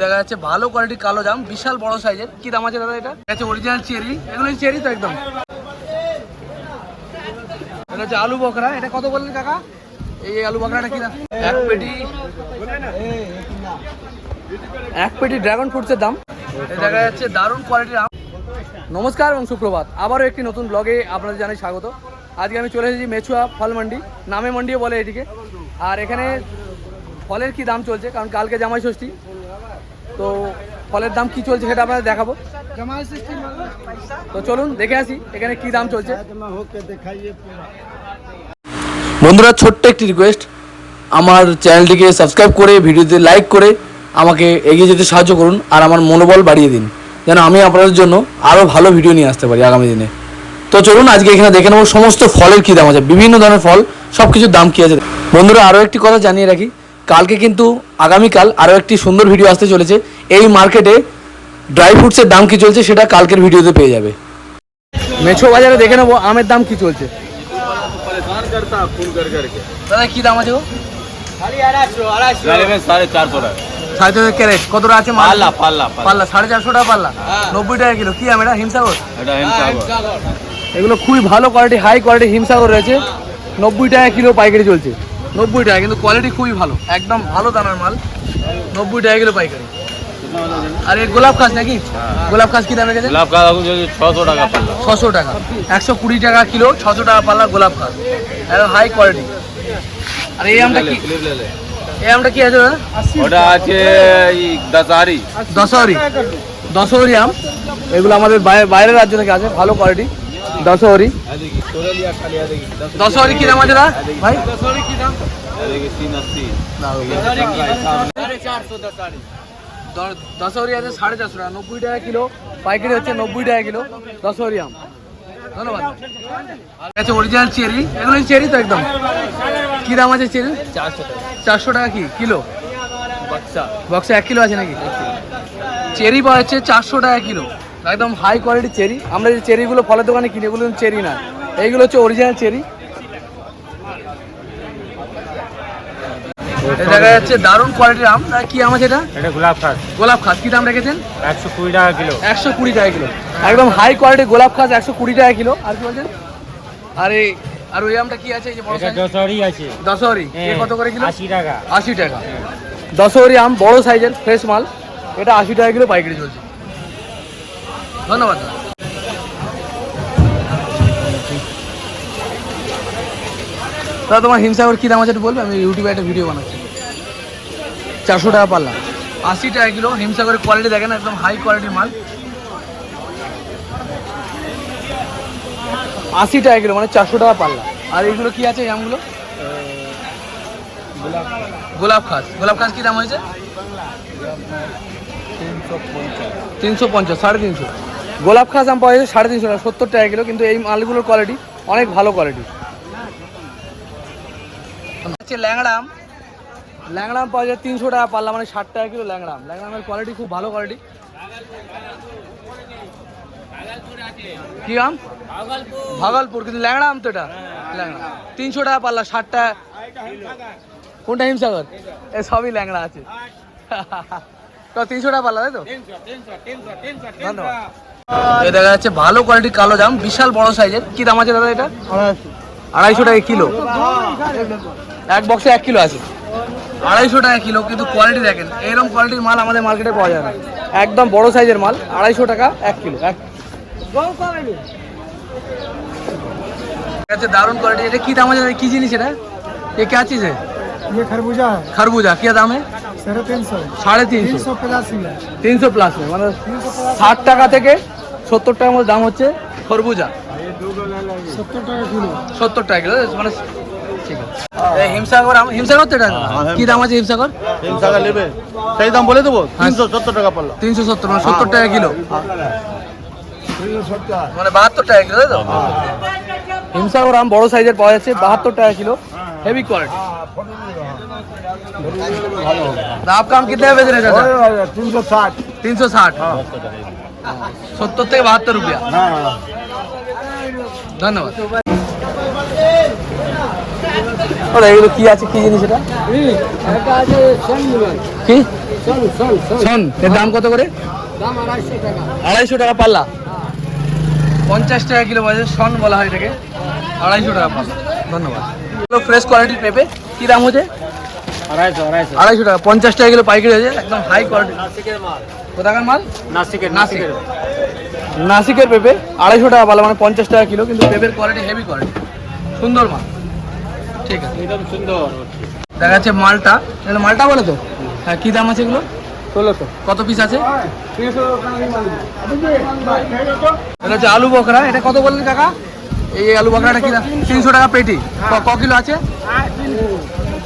দেখা যাচ্ছে ভালো কোয়ালিটির কালো জাম, বিশাল বড় সাইজের কি দাম আছে দাদা এটা? আছে অরিজিনাল চেরি এগুলো চেরি তো একদম। এটা হচ্ছে আলু বকরা। এটা কত বললেন কাকা? এই আলু বকরাটা কি দাম? এক পেটি। এক পেটি ড্রাগন ফ্রুটসের দাম। দেখা যাচ্ছে দারুণ কোয়ালিটির আম। নমস্কার এবং সুপ্রভাত। আবারও একটি নতুন ব্লগে আপনাদের জানাই স্বাগত। আজকে আমি চলে এসেছি মেছুয়া ফল মান্ডি নামে মন্ডিও বলে এটিকে। আর এখানে ফলের কি দাম চলছে? কারণ কালকে জামাই ষষ্ঠী। তো ফলের দাম কি চলছে সেটা আপনাদের দেখাবো। তো চলুন দেখে আসি এখানে কি দাম চলছে। বন্ধুরা, ছোট্ট একটি রিকোয়েস্ট আমার চ্যানেলটিকে সাবস্ক্রাইব করে ভিডিওতে লাইক করে আমাকে এগিয়ে যেতে সাহায্য করুন আর আমার মনোবল বাড়িয়ে দিন। যেন আমি আপনাদের জন্য আরও ভালো ভিডিও নিয়ে আসতে পারি আগামী দিনে। তো চলুন, আজকে এখানে দেখে নেব সমস্ত ফলের কী দাম আছে। বিভিন্ন ধরনের ফল সব কিছুর দাম কী আছে। বন্ধুরা আরও একটি কথা জানিয়ে রাখি। কালকে কিন্তু আগামীকাল আরও একটি সুন্দর ভিডিও আসতে চলেছে। এই মার্কেটে ড্রাই ফ্রুটসের দাম কি চলছে সেটা কালকের ভিডিওতে পেয়ে যাবে। মেছো বাজারে দেখে নেব আমের দাম কি চলছে? দাদা দাম আছে সাড়ে ক্যারেট কতটা আছে পাল্লা পাল্লা সাড়ে চারশো টাকা পাল্লা। নব্বই টাকা কিলো কি আম এটা? হিমসাগর? হ্যাঁ, এগুলো খুবই ভালো কোয়ালিটি হাই কোয়ালিটি হিমসাগর রয়েছে। নব্বই টাকা কিলো পাইকারি চলছে। নব্বই টাকা কিন্তু কোয়ালিটি খুবই ভালো। একদম ভালো দানার মাল। নব্বই টাকা কিলো পাইকারি। আর এই গোলাপ খাস নাকি? গোলাপ খাস কি দামে গেছে গোলাপ গাছ ছশো টাকা পাল্লা। ছশো টাকা। একশো কুড়ি টাকা কিলো ছশো টাকা পাল্লা গোলাপ গাছ। একদম হাই কোয়ালিটি আর এই আমটা কি? এই আমটা কি আছে ওটা আছে দশহারি। দশহারি। দশহরি আম। এগুলো আমাদের বাইরের রাজ্য থেকে আছে ভালো কোয়ালিটি দশহরি? দশহরি কি দাম আছে দা ভাই? কি দাম আছে সাড়ে চারশো টাকা নব্বই টাকা কিলো পাইকারি হচ্ছে নব্বই টাকা কিলো আম। ধন্যবাদ। অরিজিনাল চেরি চেরি তো একদম। কি দাম আছে চেরি? চারশো টাকা চারশো টাকা কি কিলো? বক্সা এক কিলো আছে নাকি? চেরি পাওয়া যাচ্ছে চারশো টাকা কিলো। একদম হাই কোয়ালিটির চেরি আমরা যে চেরিগুলো ফলের দোকানে কিনি এগুলো চেরি না। এইগুলো হচ্ছে অরিজিনাল চেরি দেখা যাচ্ছে দারুণ কোয়ালিটির আম। কি আম আছে এটা? এটা গোলাপ খাস। গোলাপ খাস। কি দাম রেখেছেন? একশো কুড়ি টাকা কিলো। একশো কুড়ি টাকা কিলো। একদম হাই কোয়ালিটির গোলাপ খাস একশো কুড়ি টাকা কিলো। আর কি বলছেন? আর এই আর ওই আমটা কি আছে এই যে বড় দশহরি আছে। দশহরি। এ হ্যাঁ, কত করে কিলো? আশি টাকা। আশি টাকা। দশহরি আম বড় সাইজের ফ্রেশ মাল। এটা আশি টাকা কিলো পাইকারি চলছে। ধন্যবাদ। দাদা, তোমার হিমসাগর কী দাম আছে বলবে? আমি ইউটিউবে একটা ভিডিও বানাচ্ছি। চারশো টাকা পাল্লা আশি টাকা কিলো, হিমসাগরের কোয়ালিটি দেখেন, একদম হাই কোয়ালিটির মাল। আশি টাকা কিলো মানে চারশো টাকা পাল্লা আর এইগুলো কি আছে আমগুলো গোলাপ খাস গোলাপ খাস কি দাম হয়েছে? তিনশো পঞ্চাশ, সাড়ে তিনশো। গোলাপ খাস আম পাওয়া যাচ্ছে সাড়ে তিনশো টাকা সত্তর টাকা কিলো কিন্তু এই মালগুলোর কোয়ালিটি অনেক ভালো কোয়ালিটি হচ্ছে ল্যাংড়া আম ল্যাংড়া আম পাওয়া যায় তিনশো টাকা পাল্লা মানে ষাট টাকা কিলো ল্যাংড়া আম ল্যাংড়া আমের কোয়ালিটি খুব ভালো কোয়ালিটি কি আম ভাগলপুর কিন্তু ল্যাংড়া আম তো এটা? ল্যাংড়া তিনশো টাকা পাল্লা ষাট টাকা কোনটা হিমসাগর? এ সবই ল্যাংড়া আছে। তো তিনশো টাকা পাল্লা তাই তো? ধন্যবাদ। দেখা যাচ্ছে ভালো কোয়ালিটির কালো জাম বিশাল বড় সাইজের কি দাম আছে দাদা এটা আড়াইশো টাকা কিলো এক বক্সে এক কিলো আছে আড়াইশো টাকা কিলো কিন্তু কোয়ালিটি দেখেন এরকম কোয়ালিটির মাল আমাদের মার্কেটে পাওয়া যায় না একদম বড় সাইজের মাল আড়াইশো টাকা এক কিলো এক আছে দারুণ কোয়ালিটি এটা কি দাম আছে কি জিনিস এটা ये क्या चीज है ये खरबूजा है खरबूजा क्या दाम है साढ़े तीन सौ সাড়ে तीन তিনশো सौ पचासी है তিনশো প্লাস মানে ষাট টাকা থেকে সত্তর টাকার মধ্যে দাম হচ্ছে খরবুজা सत्तर टाका किलो সত্তর টাকা কিলো মানে ঠিক আছে এই হিমসাগর আম- হিমসাগর তো এটা কি দাম আছে হিমসাগর হিমসাগর নেবে সেই দাম বলে দেবো তিনশো সত্তর টাকা পাল্লা তিনশো সত্তর মানে সত্তর টাকা কিলো মানে বাহাত্তর টাকা কিলো তাই তো হিমসাগর আম বড় সাইজের পাওয়া যাচ্ছে বাহাত্তর টাকা কিলো হেভি কোয়ালিটি आपका आम कितने में बेच रहे हैं चाचा तीन सौ साठ तीन सौ साठ সত্তর থেকে বাহাত্তর রুপিয়া। ধন্যবাদ। ওরা এগুলো কি আছে? কি জিনিস এটা? কি? শোন এর দাম কত করে? আড়াইশো টাকা। পাল্লা। পঞ্চাশ টাকা কিলো বাজে শন বলা হয় এটাকে। আড়াইশো টাকা পাল্লা। ধন্যবাদ। ফ্রেশ কোয়ালিটির পেঁপে। কী দাম হচ্ছে? আড়াইশো টাকা। পঞ্চাশ টাকা কিলো পাইকারি হয়েছে। একদম হাই কোয়ালিটি কোথাকার মাল? নাসিকের নাসিক। নাসিকের পেঁপে। আড়াইশো টাকা পাল্লা মানে পঞ্চাশ টাকা কিলো কিন্তু পেঁপের কোয়ালিটি হেভি কোয়ালিটি সুন্দর মাল। ঠিক আছে। একদম সুন্দর। দেখা যাচ্ছে মালটা। এটা মালটা বলে তো। হ্যাঁ কী দাম আছে এগুলো ষোলোশো। কত পিস আছে? এটা হচ্ছে আলু বকরা। এটা কত বললেন কাকা? এই আলু বকরাটা কি দাম? তিনশো টাকা। পেটি। ক- ক কিলো আছে?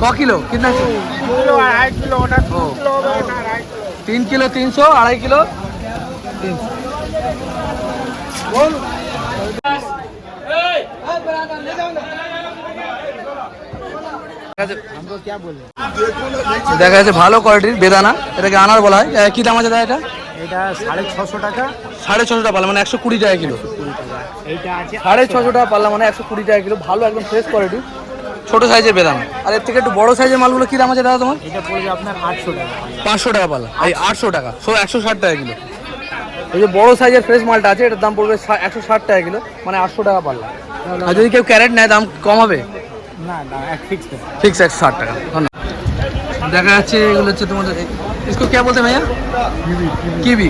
ক কিলো? কিনা আছে? ও। তিন কিলো তিনশো আড়াই কিলো তিনশো। দেখা যাচ্ছে ভালো কোয়ালিটির বেদানা এটাকে আনার বলা হয়। কি দাম আছে দাদা এটা? এটা সাড়ে ছশো টাকা। সাড়ে ছশো টাকা পাল্লা মানে একশো কুড়ি টাকা কিলো। সাড়ে ছশো টাকা। পাল্লা মানে একশো কুড়ি টাকা কিলো। ভালো একদম ফ্রেশ কোয়ালিটি ছোট সাইজের বেদানা আর এর থেকে একটু বড় সাইজের মালগুলো কি দাম আছে দাদা তোমার এটা পড়বে আপনার আটশো টাকা পাঁচশো টাকা পাল্লা এই আটশো টাকা সো একশো ষাট টাকা কিলো এই যে বড় সাইজের ফ্রেশ মালটা আছে এটার দাম পড়বে একশো ষাট টাকা কিলো মানে আটশো টাকা পাল্লা আর যদি কেউ ক্যারেট নেয় দাম কম হবে না না এক ফিক্স ফিক্স একশো ষাট টাকা ধন্যবাদ দেখা যাচ্ছে এগুলো হচ্ছে তোমাদের इसको क्या बोलते हैं भैया কিবি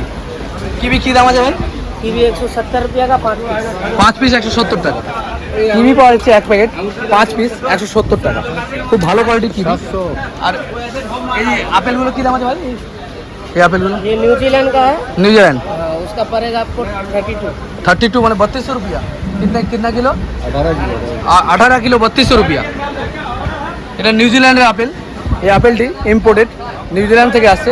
কিবি কি দাম আছে ভাই कीवी एक सौ सत्तर रुपया का पाँच पीस পাঁচ পিস একশো সত্তর টাকা কিবি পাওয়া যাচ্ছে এক প্যাকেট পাঁচ পিস একশো সত্তর টাকা খুব ভালো কোয়ালিটির কিবি আর এই যে আপেলগুলো কি দাম আছে ভাই এই আপেলগুলো ये न्यूजीलैंड का है न्यूजीलैंड हाँ, उसका पड़ेगा आपको थर्टी टू थर्टी टू मैंने बत्तीस सौ रुपया कितना कितना किलो আ- আঠারো কিলো বত্রিশশো রুপিয়া এটা নিউজিল্যান্ডের আপেল এই আপেলটি ইম্পোর্টেড নিউজিল্যান্ড থেকে আসছে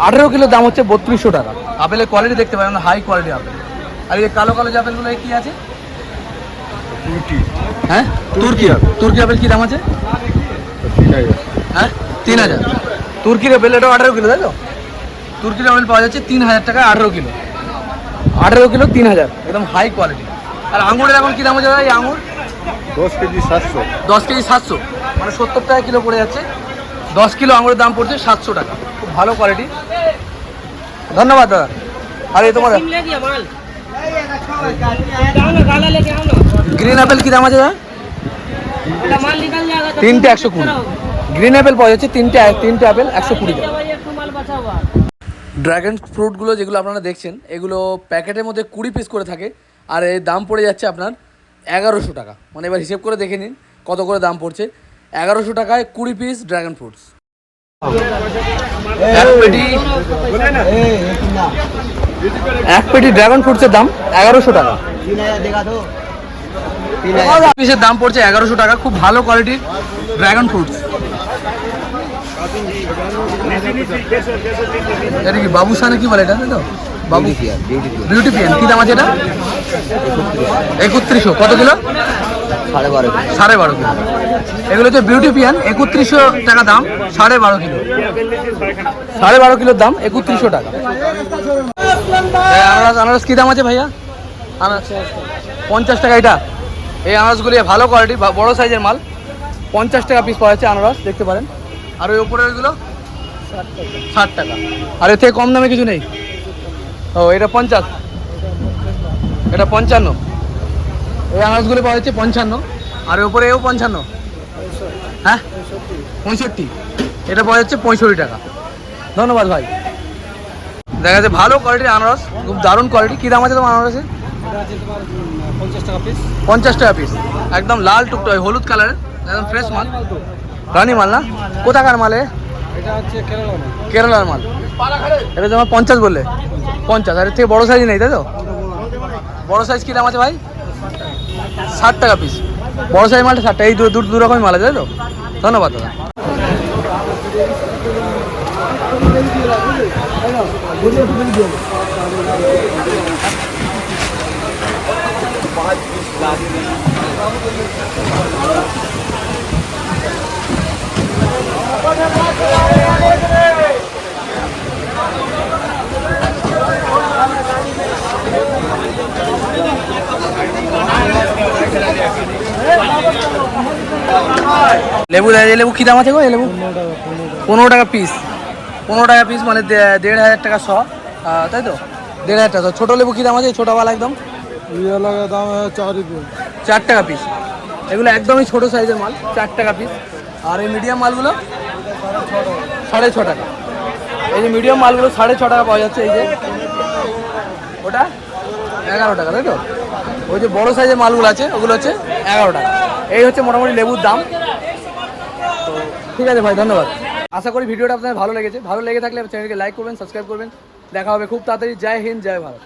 আঠেরো কিলো দাম হচ্ছে বত্রিশশো টাকা আপেলের কোয়ালিটি দেখতে পারেন হাই কোয়ালিটি আপেল আর এই যে কালো কালো যে আপেলগুলো এ কি আছে হ্যাঁ তুর্কি তুর্কি আপেল কি দাম আছে হ্যাঁ তিন হাজার তুর্কির আপেল এটাও আঠেরো কিলো তাই তো তুর্কির আপেল পাওয়া যাচ্ছে তিন হাজার টাকা আঠেরো কিলো আঠেরো কিলো তিন হাজার একদম হাই কোয়ালিটি আর আঙুরের এখন কি দাম হচ্ছে দাদা এই আঙুর দশ কেজি সাতশো দশ কেজি সাতশো মানে সত্তর টাকা কিলো পড়ে যাচ্ছে দশ কিলো আঙুরের দাম পড়ছে সাতশো টাকা খুব ভালো কোয়ালিটি ধন্যবাদ দাদা আর এই তোমার অ্যাপেল কি দাম আছে তিনটে একশো কুড়ি। গ্রিন অ্যাপেল পাওয়া যাচ্ছে তিনটে তিনটে অ্যাপেল একশো কুড়ি ড্রাগন ফ্রুটগুলো যেগুলো আপনারা দেখছেন এগুলো প্যাকেটের মধ্যে কুড়ি পিস করে থাকে আর এর দাম পড়ে যাচ্ছে আপনার এগারোশো টাকা। মানে এবার হিসেব করে দেখে নিন কত করে দাম পড়ছে। এগারোশো টাকায় কুড়ি পিস ড্রাগন ফ্রুটস এক পেটি ড্রাগন ফ্রুটসের দাম এগারোশো টাকা। পিসের দাম পড়ছে এগারোশো টাকা খুব ভালো কোয়ালিটির ড্রাগন ফ্রুটস এটা কি বাবুসানে কি বলে এটা? তো? বাবু বিউটি পিয়ান কি দাম আছে এটা? একত্রিশশো। কত কিলো? সাড়ে বারো সাড়ে বারো কিলো। এগুলো হচ্ছে বিউটি পিয়ান একত্রিশশো টাকা দাম সাড়ে বারো কিলো। সাড়ে বারো কিলোর দাম একত্রিশশো টাকা। আনারস আনারস কি দাম আছে ভাইয়া? আনারস। পঞ্চাশ টাকা এটা। এই আনারসগুলি ভালো কোয়ালিটি বড় সাইজের মাল। পঞ্চাশ টাকা পিস পাওয়া যাচ্ছে আনারস, দেখতে পারেন। আর ওই উপরে ওইগুলো ষাট টাকা। আর এর থেকে কম দামে কিছু নেই? ও, এটা পঞ্চাশ। এটা পঞ্চান্ন। এই আনাজগুলো পাওয়া যাচ্ছে পঞ্চান্ন। আর উপরে এও পঞ্চান্ন? হ্যাঁ? পঁয়ষট্টি। এটা পাওয়া যাচ্ছে পঁয়ষট্টি টাকা। ধন্যবাদ ভাই। দেখা যাচ্ছে ভালো কোয়ালিটির আনারস, খুব দারুণ কোয়ালিটি কী দাম আছে তোমার আনারসের? পঞ্চাশ টাকা পিস পঞ্চাশ টাকা পিস একদম লাল টুকটা হলুদ কালারের একদম ফ্রেশ মাল রানি মাল না কোথাকার মালে এটা কেরালার মাল এটা তোমার পঞ্চাশ বললে পঞ্চাশ আর এর থেকে বড়ো সাইজ নেই তাই তো বড়ো সাইজ কী দাম আছে ভাই ষাট টাকা পিস বড়ো সাইজ মালটা ষাট টাকা এই দু দু রকমের মাল আছে তাই তো ধন্যবাদ দাদা লেবু লেবু কী দাম আছে গো লেবু? পনেরো টাকা পিস পনেরো টাকা পিস মানে দেড় হাজার টাকা শ। তাই তো? দেড় হাজার টাকা ছোটো লেবু কী দাম আছে? ছোটোওয়ালা একদম। ইয়ে লাগা দাম চার রুপিয়ে চার টাকা পিস এগুলো একদমই ছোটো সাইজের মাল, চার টাকা পিস আর এই মিডিয়াম মালগুলো সাড়ে ছ টাকা। এই যে মিডিয়াম মালগুলো সাড়ে ছ টাকা পাওয়া যাচ্ছে, এই যে। ওটা এগারো টাকা, তাই তো? ওই যে বড় সাইজের মালগুলো আছে, ওগুলো হচ্ছে এগারো টাকা। এই হচ্ছে মোটামুটি লেবুর দাম। তো ঠিক আছে ভাই, ধন্যবাদ। আশা করি ভিডিওটা আপনাদের ভালো লেগেছে। ভালো লেগে থাকলে চ্যানেলকে লাইক করবেন সাবস্ক্রাইব করবেন। দেখা হবে খুব তাড়াতাড়ি। জয় হিন্দ, জয় ভারত।